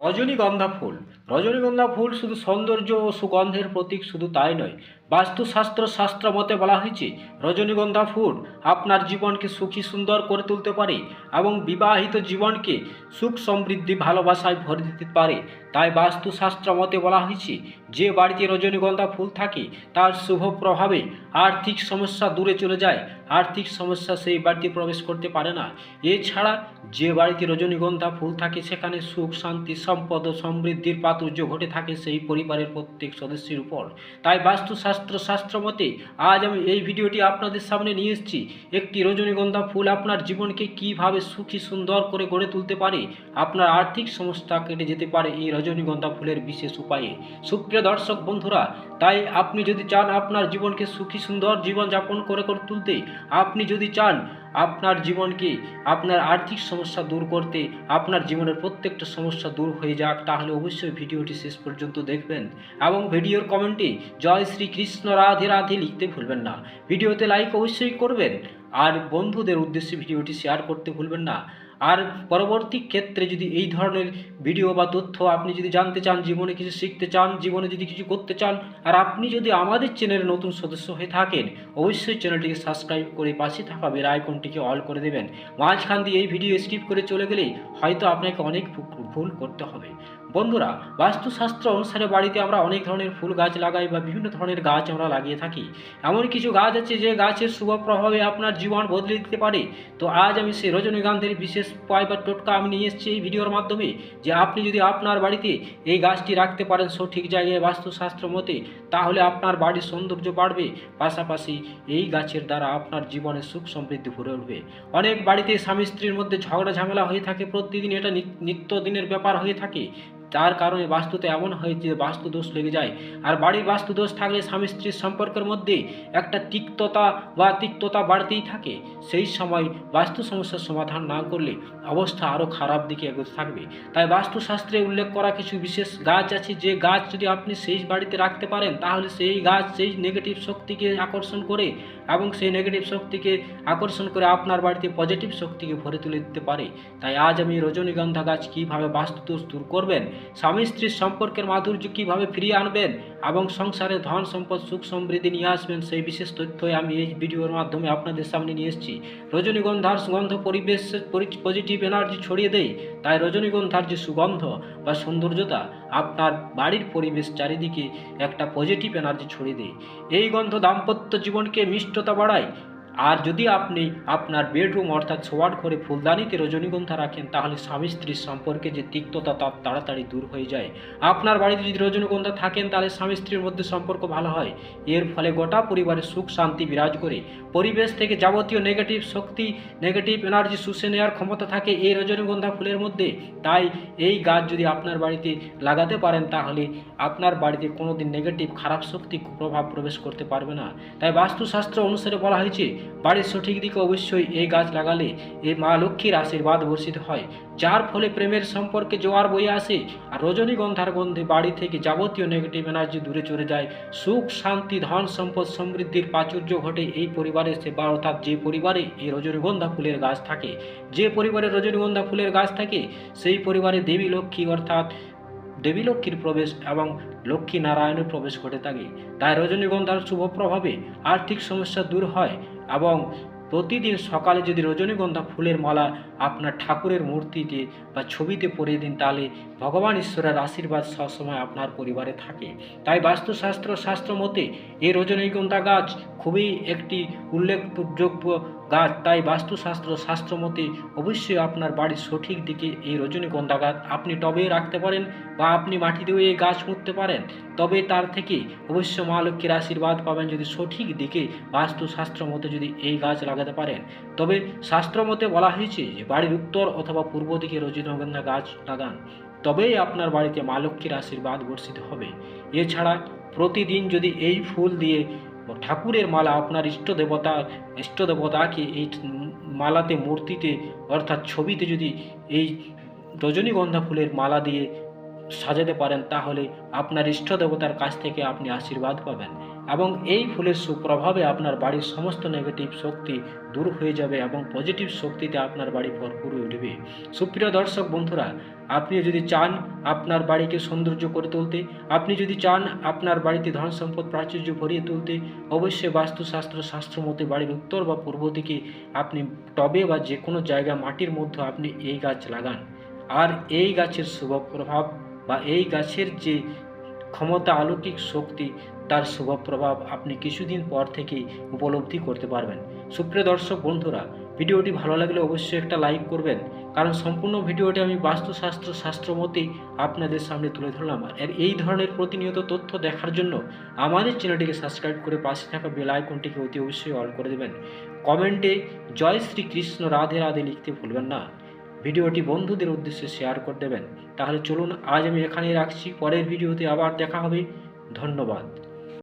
রজনীগন্ধা ফুল। রজনীগন্ধা ফুল শুধু সৌন্দর্য ও সুগন্ধের প্রতীক শুধু তাই নয় বাস্তুশাস্ত্র শাস্ত্র মতে বলা হয়েছে, রজনীগন্ধা ফুল আপনার জীবনকে সুখী সুন্দর করে তুলতে পারে এবং বিবাহিত জীবনকে সুখ সমৃদ্ধি ভালোবাসায় ভরে দিতে পারে। তাই বাস্তুশাস্ত্র মতে বলা হয়েছে, যে বাড়িতে রজনীগন্ধা ফুল থাকে, তার শুভ প্রভাবে আর্থিক সমস্যা দূরে চলে যায়। আর্থিক সমস্যা সেই বাড়িতে প্রবেশ করতে পারে না। এছাড়া যে বাড়িতে রজনীগন্ধা ফুল থাকে, সেখানে সুখ, শান্তি, সম্পদ ও সমৃদ্ধির প্রাচুর্য ঘটে থাকে সেই পরিবারের প্রত্যেক সদস্যের উপর। তাই বাস্তুশাস্ত্র শাস্ত্র মতে আজ আমি এই ভিডিওটি আপনাদের সামনে নিয়ে এসেছি। একটি রজনীগন্ধা ফুল আপনার জীবনকে কীভাবে সুখী সুন্দর করে গড়ে তুলতে পারে, আপনার আর্থিক সমস্যা কেটে যেতে পারে এই রজনীগন্ধা ফুলের বিশেষ উপায়ে। সুপ্রিয় দর্শক বন্ধুরা তাই আপনি যদি চান আপনার জীবনকে সুখী সুন্দর জীবন যাপন করে করে তুলতে, আপনি যদি চান আপনার জীবনকে, আপনার আর্থিক সমস্যা দূর করতে, আপনার জীবনের প্রত্যেকটা সমস্যা দূর হয়ে যাক, তাহলে অবশ্যই ভিডিওটি শেষ পর্যন্ত দেখবেন। এবং ভিডিওর কমেন্টে জয় শ্রী কৃষ্ণ রাধে রাধে লিখতে ভুলবেন না। ভিডিওতে লাইক অবশ্যই করবেন। আর বন্ধুদের উদ্দেশ্যে ভিডিওটি শেয়ার করতে ভুলবেন না। আর পরবর্তী ক্ষেত্রে যদি এই ধরনের ভিডিও বা তথ্য আপনি যদি জানতে চান, জীবনে কিছু শিখতে চান, জীবনে যদি কিছু করতে চান, আর আপনি যদি আমাদের চ্যানেলের নতুন সদস্য হয়ে থাকেন, অবশ্যই চ্যানেলটিকে সাবস্ক্রাইব করে পাশে থাকা বেল আইকনটিকে অল করে দেবেন। মাঝখান দিয়ে এই ভিডিও স্কিপ করে চলে গেলে হয়তো আপনাকে অনেক ভুল করতে হবে। বন্ধুরা, বাস্তুশাস্ত্র অনুসারে বাড়িতে আমরা অনেক ধরনের ফুল গাছ লাগাই বা বিভিন্ন ধরনের গাছ আমরা লাগিয়ে থাকি। এমন কিছু গাছ আছে যে গাছের শুভ প্রভাবে আপনার জীবন বদলে দিতে পারে। তো আজ আমি সেই রজনীগন্ধার বিশেষ বা টোটকা আমি নিয়ে এসেছি এই ভিডিওর মাধ্যমে যে আপনি যদি আপনার বাড়িতে এই গাছটি রাখতে পারেন সঠিক জায়গায় বাস্তুশাস্ত্র মতে, তাহলে আপনার বাড়ির সৌন্দর্য বাড়বে, পাশাপাশি এই গাছের দ্বারা আপনার জীবনে সুখ সমৃদ্ধি ভরে উঠবে। অনেক বাড়িতে স্বামী স্ত্রীর মধ্যে ঝগড়া ঝামেলা হয়ে থাকে, প্রতিদিন এটা নিত- নিত্যদিনের ব্যাপার হয়ে থাকে। তার কারণে বাস্তুতে এমন হয় যে বাস্তু দোষ লেগে যায়। আর বাড়ির বাস্তু দোষ থাকলে স্বামী স্ত্রীর সম্পর্কের মধ্যে একটা তিক্ততা বা তিক্ততা বাড়তেই থাকে। সেই সময় বাস্তু সমস্যার সমাধান না করলে অবস্থা আরও খারাপ দিকে এগোতে থাকবে। তাই বাস্তুশাস্ত্রে উল্লেখ করা কিছু বিশেষ গাছ আছে। যে গাছ যদি আপনি সেই বাড়িতে রাখতে পারেন, তাহলে সেই গাছ সেই নেগেটিভ শক্তিকে আকর্ষণ করে এবং সেই নেগেটিভ শক্তিকে আকর্ষণ করে আপনার বাড়িতে পজিটিভ শক্তিকে ভরে তুলে দিতে পারে। তাই আজ আমি রজনীগন্ধা গাছ কীভাবে বাস্তুদোষ দূর করবেন স্বামী স্ত্রীর সম্পর্কের মাধুর্য কীভাবে ফিরিয়ে আনবেন এবং সংসারে ধন সম্পদ, সুখ সমৃদ্ধি নিয়ে আসবেন, সেই বিশেষ তথ্যই আমি এই ভিডিওর মাধ্যমে আপনাদের সামনে নিয়ে এসেছি। রজনীগন্ধার সুগন্ধ পরিবেশ পজিটিভ এনার্জি ছড়িয়ে দেয়। তাই রজনীগন্ধার যে সুগন্ধ বা সৌন্দর্যতা, আপনার বাড়ির পরিবেশ চারিদিকে একটা পজিটিভ এনার্জি ছড়িয়ে দেয়। এই গন্ধ দাম্পত্য জীবনকে মিষ্টতা বাড়ায়। আর যদি আপনি আপনার বেডরুম অর্থাৎ শোয়ার ঘরে ফুলদানিতে রজনীগন্ধা রাখেন, তাহলে স্বামী স্ত্রীর সম্পর্কে যে তিক্ততা, তা তাড়াতাড়ি দূর হয়ে যায়। আপনার বাড়িতে যদি রজনীগন্ধা থাকেন, তাহলে স্বামী স্ত্রীর মধ্যে সম্পর্ক ভালো হয়। এর ফলে গোটা পরিবারে সুখ শান্তি বিরাজ করে। পরিবেশ থেকে যাবতীয় নেগেটিভ শক্তি নেগেটিভ এনার্জি শুষে নেওয়ার ক্ষমতা থাকে এই রজনীগন্ধা ফুলের মধ্যে। তাই এই গাছ যদি আপনার বাড়িতে লাগাতে পারেন, তাহলে আপনার বাড়িতে কোনো দিন নেগেটিভ খারাপ শক্তি প্রভাব প্রবেশ করতে পারবে না। তাই বাস্তুশাস্ত্র অনুসারে বলা হয়েছে বাড়ির সঠিক দিকে অবশ্যই এই গাছ লাগালে এই মা লক্ষ্মীর আশীর্বাদ বর্ষিত হয়। যার ফলে প্রেমের সম্পর্কে জোয়ার বয়ে আসে আর রজনীগন্ধার গন্ধে বাড়ি থেকে যাবতীয় নেগেটিভ এনার্জি দূরে চলে যায়। সুখ, শান্তি, ধন সম্পদ সমৃদ্ধির প্রাচুর্য ঘটে এই পরিবারের সেবা অর্থাৎ যে পরিবারে এই রজনীগন্ধা ফুলের গাছ থাকে, যে পরিবারে রজনীগন্ধা ফুলের গাছ থাকে, সেই পরিবারে দেবী, লক্ষ্মী অর্থাৎ দেবী লক্ষ্মীর প্রবেশ এবং লক্ষ্মী নারায়ণের প্রবেশ ঘটে থাকে। তাই রজনীগন্ধার শুভ প্রভাবে আর্থিক সমস্যা দূর হয় এবং প্রতিদিন সকালে যদি রজনীগন্ধা ফুলের মালা আপনার ঠাকুরের মূর্তিতে বা ছবিতে পরিয়ে দিন, তাহলে ভগবান ঈশ্বরের আশীর্বাদ সবসময় আপনার পরিবারে থাকে। তাই বাস্তুশাস্ত্র শাস্ত্র মতে এই রজনীগন্ধা গাছ খুবই একটি উল্লেখযোগ্য গাছ, তাই বাস্তুশাস্ত্র শাস্ত্র মতে অবশ্যই আপনার বাড়ির সঠিক দিকে এই রজনীগন্ধা গাছ আপনি টবে রাখতে পারেন বা আপনি মাটি মাটিতেও এই গাছ পুঁততে পারেন। তবে তার থেকে অবশ্য মা লক্ষ্মীর আশীর্বাদ পাবেন যদি সঠিক দিকে বাস্তুশাস্ত্র মতে যদি এই গাছ লাগাতে পারেন। তবে শাস্ত্র মতে বলা হয়েছে যে, বাড়ির উত্তর অথবা পূর্ব দিকে রজনীগন্ধা গাছ লাগান, তবেই আপনার বাড়িতে মা লক্ষ্মীর আশীর্বাদ বর্ষিত হবে। এছাড়া প্রতিদিন যদি এই ফুল দিয়ে ঠাকুরের মালা আপনার ইষ্ট দেবতা, ইষ্ট দেবতাকে এই মালাতে, মূর্তিতে, অর্থাৎ ছবিতে যদি এই রজনীগন্ধা ফুলের মালা দিয়ে সাজাতে পারেন, তাহলে আপনার ইষ্ট দেবতার কাছ থেকে আপনি আশীর্বাদ পাবেন। এবং এই ফুলের সুপ্রভাবে আপনার বাড়ির সমস্ত নেগেটিভ শক্তি দূর হয়ে যাবে এবং পজিটিভ শক্তিতে আপনার বাড়ি ভরপুর উঠবে। সুপ্রিয় দর্শক বন্ধুরা, আপনি যদি চান আপনার বাড়িকে সৌন্দর্য করে তুলতে, আপনি যদি চান আপনার বাড়িতে ধন সম্পদ প্রাচুর্য ভরিয়ে তুলতে, অবশ্যই বাস্তুশাস্ত্র শাস্ত্র মতে বাড়ির উত্তর বা পূর্ব দিকে আপনি টবে বা যে কোনো জায়গা মাটির মধ্যে আপনি এই গাছ লাগান। আর এই গাছের শুভ প্রভাব বা এই গাছের যে ক্ষমতা অলৌকিক শক্তি তার শুভ প্রভাব আপনি কিছুদিন পর থেকেই উপলব্ধি করতে পারবেন। সুপ্রিয় দর্শক বন্ধুরা, ভিডিওটি ভালো লাগলে অবশ্যই একটা লাইক করবেন, কারণ সম্পূর্ণ ভিডিওটি আমি বাস্তুশাস্ত্র শাস্ত্র মতেই আপনাদের সামনে তুলে ধরলাম। আর এই ধরনের প্রতিনিয়ত তথ্য দেখার জন্য আমাদের চ্যানেলটিকে সাবস্ক্রাইব করে পাশে থাকা বেল আইকনটিকে অতি অবশ্যই অল করে দেবেন। কমেন্টে জয় শ্রী কৃষ্ণ রাধে রাধে লিখতে ভুলবেন না। ভিডিওটি বন্ধুদের উদ্দেশ্যে শেয়ার করে দেবেন। তাহলে চলুন, আজ আমি এখানেই রাখছি। পরের ভিডিওতে আবার দেখা হবে। ধন্যবাদ।